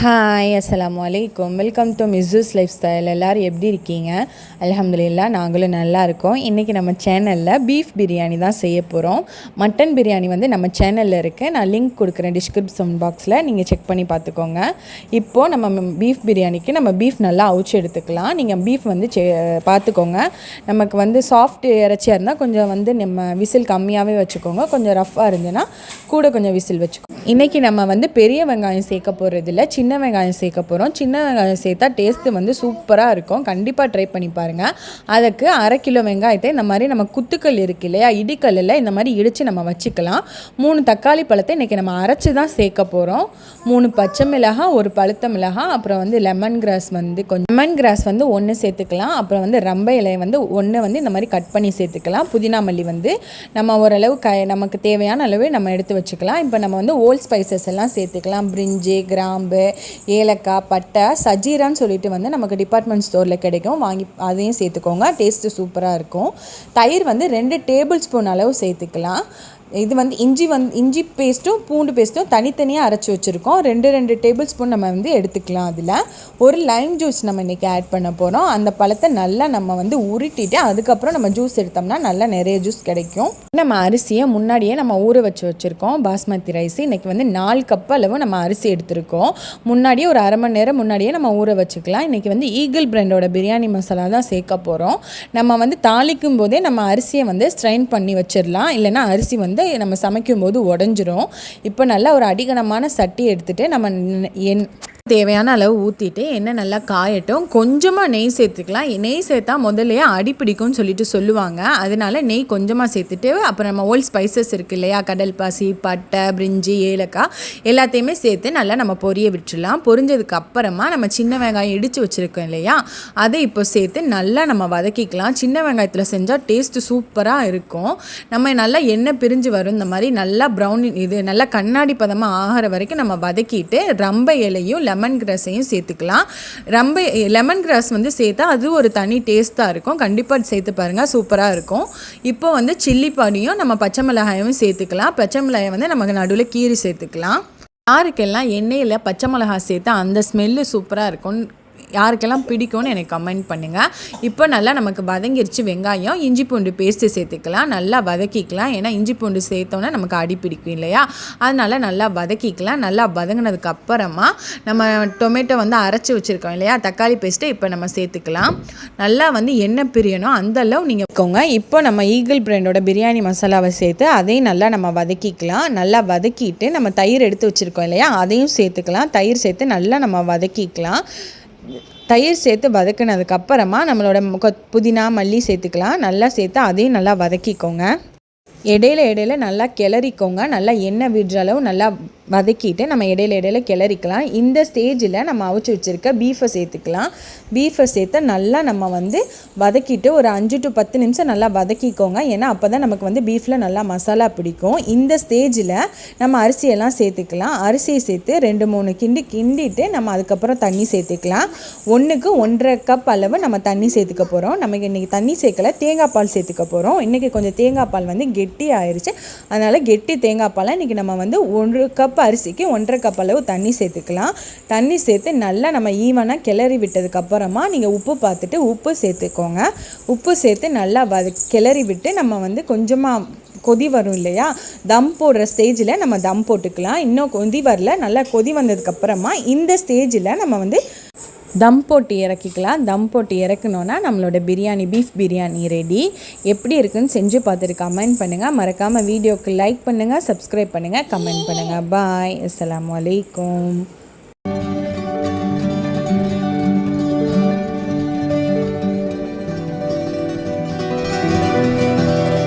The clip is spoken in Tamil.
ஹாய் அஸ்லாம் வலைக்கம் வெல்கம் டு மிஸ்ஸூஸ் லைஃப் ஸ்டைல் எல்லோரும் எப்படி இருக்கீங்க? அல்ஹம்துலில்லா நாங்களும் நல்லா இருக்கோம். இன்றைக்கி நம்ம சேனலில் பீஃப் பிரியாணி தான் செய்ய போகிறோம் மட்டன் பிரியாணி வந்து நம்ம சேனலில் இருக்குது நான் லிங்க் கொடுக்குறேன் டிஸ்கிரிப்ஷன் பாக்ஸில் நீங்கள் செக் பண்ணி பார்த்துக்கோங்க. இப்போது நம்ம பீஃப் பிரியாணிக்கு நம்ம பீஃப் நல்லா அவுச்சு எடுத்துக்கலாம். நீங்கள் பீஃப் வந்து செ பார்த்துக்கோங்க. நமக்கு வந்து சாஃப்ட் இறைச்சியாக இருந்தால் கொஞ்சம் வந்து நம்ம விசில் கம்மியாகவே வச்சுக்கோங்க. கொஞ்சம் ரஃப்பாக இருந்ததுன்னா கூட கொஞ்சம் விசில் வச்சுக்கோங்க. இன்றைக்கி நம்ம வந்து பெரிய வெங்காயம் சேர்க்க போகிறதில்ல சின்ன சின்ன வெங்காயம் சேர்க்க போகிறோம் சின்ன வெங்காயம் சேர்த்தா டேஸ்ட்டு வந்து சூப்பராக இருக்கும். கண்டிப்பாக ட்ரை பண்ணி பாருங்கள் அதுக்கு அரை கிலோ வெங்காயத்தை இந்த மாதிரி நம்ம குத்துக்கல் இருக்கு இல்லையா? இடிக்கல்லில் இந்த மாதிரி இடித்து நம்ம வச்சுக்கலாம். மூணு தக்காளி பழத்தை இன்றைக்கி நம்ம அரைச்சி தான் சேர்க்க போகிறோம் மூணு பச்சை மிளகாய் ஒரு பழுத்த மிளகாய் அப்புறம் வந்து லெமன் கிராஸ் வந்து கொஞ்சம் லெமன் கிராஸ் வந்து ஒன்று சேர்த்துக்கலாம். அப்புறம் வந்து ரம்ப இலையை வந்து ஒன்று வந்து இந்த மாதிரி கட் பண்ணி சேர்த்துக்கலாம். புதினா மல்லி வந்து நம்ம ஓரளவு க நமக்கு தேவையான அளவு நம்ம எடுத்து வச்சுக்கலாம். இப்போ நம்ம வந்து ஓல்ட் ஸ்பைசஸ் எல்லாம் சேர்த்துக்கலாம். பிரிஞ்சு கிராம்பு ஏலக்காய் பட்டை சஜீரான்னு சொல்லிட்டு வந்து நமக்கு டிபார்ட்மெண்ட் ஸ்டோரில் கிடைக்கும். வாங்கி அதையும் சேர்த்துக்கோங்க. டேஸ்ட்டு சூப்பராக இருக்கும். தயிர் வந்து ரெண்டு டேபிள் ஸ்பூன் அளவு சேர்த்துக்கலாம். இது வந்து இஞ்சி வந்து இஞ்சி பேஸ்ட்டும் பூண்டு பேஸ்ட்டும் தனித்தனியாக அரைச்சி வச்சுருக்கோம். ரெண்டு ரெண்டு டேபிள் ஸ்பூன் நம்ம வந்து எடுத்துக்கலாம் அதில். ஒரு லைம் ஜூஸ் நம்ம இன்றைக்கி ஆட் பண்ண போகிறோம் அந்த பழத்தை நல்லா நம்ம வந்து உருட்டிட்டு அதுக்கப்புறம் நம்ம ஜூஸ் எடுத்தோம்னா நல்லா நிறைய ஜூஸ் கிடைக்கும். நம்ம அரிசியை முன்னாடியே நம்ம ஊற வச்சு வச்சுருக்கோம். பாஸ்மதி ரைஸ் இன்றைக்கி வந்து நாலு கப் அளவு நம்ம அரிசி எடுத்திருக்கோம். முன்னாடியே ஒரு அரை மணி நேரம் முன்னாடியே நம்ம ஊற வச்சுக்கலாம். இன்றைக்கி வந்து ஈகிள் பிராண்டோட பிரியாணி மசாலா தான் சேர்க்க போகிறோம் நம்ம வந்து தாளிக்கும் போதே நம்ம அரிசியை வந்து ஸ்ட்ரைன் பண்ணி வச்சிடலாம். இல்லைன்னா அரிசி வந்து வந்து நம்ம சமைக்கும்போது உடஞ்சிரும். இப்போ நல்லா ஒரு அடிகனமான சட்டி எடுத்துகிட்டு நம்ம என் தேவையான அளவு ஊற்றிட்டு எண்ணெய் நல்லா காயட்டும். கொஞ்சமாக நெய் சேர்த்துக்கலாம். நெய் சேர்த்தா முதல்லையே அடி பிடிக்கும்னு சொல்லிட்டு சொல்லுவாங்க. அதனால நெய் கொஞ்சமாக சேர்த்துட்டு அப்புறம் நம்ம ஓல்ட் ஸ்பைசஸ் இருக்குது இல்லையா? கடல் பாசி பட்டை பிரிஞ்சி ஏலக்காய் எல்லாத்தையுமே சேர்த்து நல்லா நம்ம பொரிய விட்டுடலாம். பொரிஞ்சதுக்கு அப்புறமா நம்ம சின்ன வெங்காயம் இடித்து வச்சுருக்கோம் இல்லையா? அதை இப்போ சேர்த்து நல்லா நம்ம வதக்கிக்கலாம். சின்ன வெங்காயத்தில் செஞ்சால் டேஸ்ட்டு சூப்பராக இருக்கும். நம்ம நல்லா எண்ணெய் பிரிஞ்சு வரும். இந்த மாதிரி நல்லா ப்ரௌன் இது நல்லா கண்ணாடி பதமாக ஆகிற வரைக்கும் நம்ம வதக்கிட்டு ரம்ப இலையும் லெமன் லெமன் கிராஸையும் சேர்த்துக்கலாம். ரொம்ப லெமன் கிராஸ் வந்து சேர்த்தா அது ஒரு தனி டேஸ்ட்டாக இருக்கும். கண்டிப்பாக சேர்த்து பாருங்கள் சூப்பராக இருக்கும். இப்போ வந்து சில்லி பாடியும் நம்ம பச்சை மிளகாயும் சேர்த்துக்கலாம். பச்சை மிளகாயை வந்து நமக்கு நடுவில் கீரி சேர்த்துக்கலாம். யாருக்கெல்லாம் எண்ணெயில் பச்சை மிளகாய் சேர்த்தா அந்த ஸ்மெல்லு சூப்பராக இருக்கும். யாருக்கெல்லாம் பிடிக்கும்னு எனக்கு கமெண்ட் பண்ணுங்கள் இப்போ நல்லா நமக்கு வதங்கிருச்சு வெங்காயம். இஞ்சி பூண்டு பேஸ்ட்டு சேர்த்துக்கலாம். நல்லா வதக்கிக்கலாம். ஏன்னா இஞ்சி பூண்டு சேர்த்தோன்னா நமக்கு அடி பிடிக்கும் இல்லையா? அதனால் நல்லா வதக்கிக்கலாம். நல்லா வதங்கினதுக்கு அப்புறமா நம்ம டொமேட்டோ வந்து அரைச்சி வச்சுருக்கோம் இல்லையா? தக்காளி பேஸ்ட்டை இப்போ நம்ம சேர்த்துக்கலாம். நல்லா வந்து என்ன பிரியணும். அந்தளவு நீங்கள் வைக்கோங்க இப்போ நம்ம ஈகிள் பிராண்டோட பிரியாணி மசாலாவை சேர்த்து அதையும் நல்லா நம்ம வதக்கிக்கலாம். நல்லா வதக்கிட்டு நம்ம தயிர் எடுத்து வச்சுருக்கோம் இல்லையா? அதையும் சேர்த்துக்கலாம். தயிர் சேர்த்து நல்லா நம்ம வதக்கிக்கலாம். தயிர் சேர்த்து வதக்கினதுக்கப்புறமா நம்மளோட புதினா மல்லி சேர்த்துக்கலாம். நல்லா சேர்த்து அதையும் நல்லா வதக்கிக்கோங்க. இடையில இடையில நல்லா கிளறிக்கோங்க. நல்லா எண்ணெய் விடுற அளவு நல்லா வதக்கிட்டு நம்ம இடையில இடையில கிளறிக்கலாம். இந்த ஸ்டேஜில் நம்ம அவிச்சு வச்சுருக்க பீஃபை சேர்த்துக்கலாம். பீஃபை சேர்த்து நல்லா நம்ம வந்து வதக்கிட்டு ஒரு அஞ்சு டு பத்து நிமிஷம் நல்லா வதக்கிக்கோங்க. ஏன்னா அப்போ தான் நமக்கு வந்து பீஃபில் நல்லா மசாலா பிடிக்கும். இந்த ஸ்டேஜில் நம்ம அரிசியெல்லாம் சேர்த்துக்கலாம். அரிசியை சேர்த்து ரெண்டு மூணு கிண்டி கிண்டிட்டு நம்ம அதுக்கப்புறம் தண்ணி சேர்த்துக்கலாம். ஒன்றுக்கு ஒன்றரை கப் அளவு நம்ம தண்ணி சேர்த்துக்க போகிறோம் நமக்கு இன்றைக்கி தண்ணி சேர்க்கல தேங்காய் பால் சேர்த்துக்க போகிறோம் இன்றைக்கி கொஞ்சம் தேங்காய் பால் வந்து கெட் கெட்டி ஆயிடுச்சு அதனால் கெட்டி தேங்காய் பாலை இன்றைக்கி நம்ம வந்து ஒரு கப் கப் அரிசிக்கு ஒன்றரை கப் அளவு தண்ணி சேர்த்துக்கலாம். தண்ணி சேர்த்து நல்லா நம்ம ஈவனாக கிளறி விட்டதுக்கப்புறமா நீங்கள் உப்பு பார்த்துட்டு உப்பு சேர்த்துக்கோங்க. உப்பு சேர்த்து நல்லா வத கிளறி விட்டு நம்ம வந்து கொஞ்சமாக கொதி வரும் இல்லையா? தம் போடுற ஸ்டேஜில் நம்ம தம் போட்டுக்கலாம். இன்னும் கொதி வரல நல்லா கொதி வந்ததுக்கப்புறமா இந்த ஸ்டேஜில் நம்ம வந்து தம் போட்டு இறக்கிக்கலாம். தம் போட்டு இறக்கணுன்னா நம்மளோட பிரியாணி பீஃப் பிரியாணி ரெடி எப்படி இருக்குன்னு செஞ்சு பார்த்துட்டு கமெண்ட் பண்ணுங்கள் மறக்காமல் வீடியோக்கு லைக் பண்ணுங்கள் சப்ஸ்கிரைப் பண்ணுங்கள் கமெண்ட் பண்ணுங்கள் பாய் அஸ்லாம் வலைக்கம்